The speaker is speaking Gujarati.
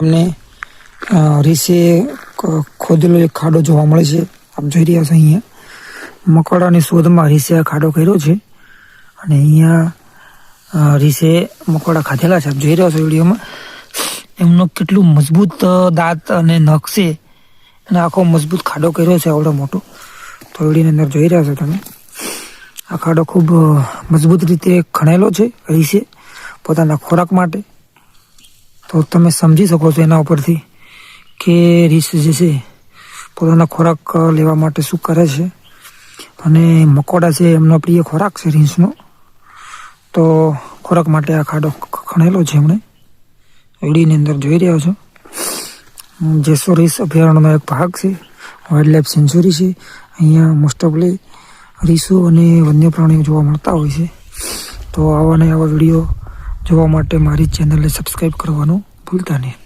તમને અ, રીસે ખોદેલો એક ખાડો જોવા મળે છે. આપ જોઈ રહ્યા છો અહીંયા. મકોડાની શોધમાં રીસે આ ખાડો કર્યો છે. અને અહીંયા રીસે મકોડા ખાધેલા છે. આપ જોઈ રહ્યા છો વિડીયોમાં. એમનો કેટલું મજબૂત દાંત અને નખ છે. અને આખો મજબૂત ખાડો કર્યો છે આવડો મોટો. તો અંદર જોઈ રહ્યા છો તમે. આ ખાડો ખૂબ મજબૂત રીતે ખણેલો છે રીસે પોતાના ખોરાક માટે. તો તમે સમજી શકો છો એના ઉપરથી કે રીસ જે છે, પોતાના ખોરાક લેવા માટે શું કરે છે. અને મકોડા છે, એમનો પ્રિય ખોરાક છે રીંછનો તો ખોરાક માટે આ ખાડો ખણેલો છે એમણે. વીડીની અંદર જોઈ રહ્યા છો. જેસો રીસ અભયારણ્યનો એક ભાગ છે વાઇલ્ડ લાઈફ સેન્ચુરી છે. અહીંયા મોસ્ટ ઓફલી રીસો અને વન્ય પ્રાણીઓ જોવા મળતા હોય છે. તો આવા ને આવા વીડિયો જોવા માટે મારી ચેનલને સબસ્ક્રાઈબ કરવાનું ભૂલતા નહીં.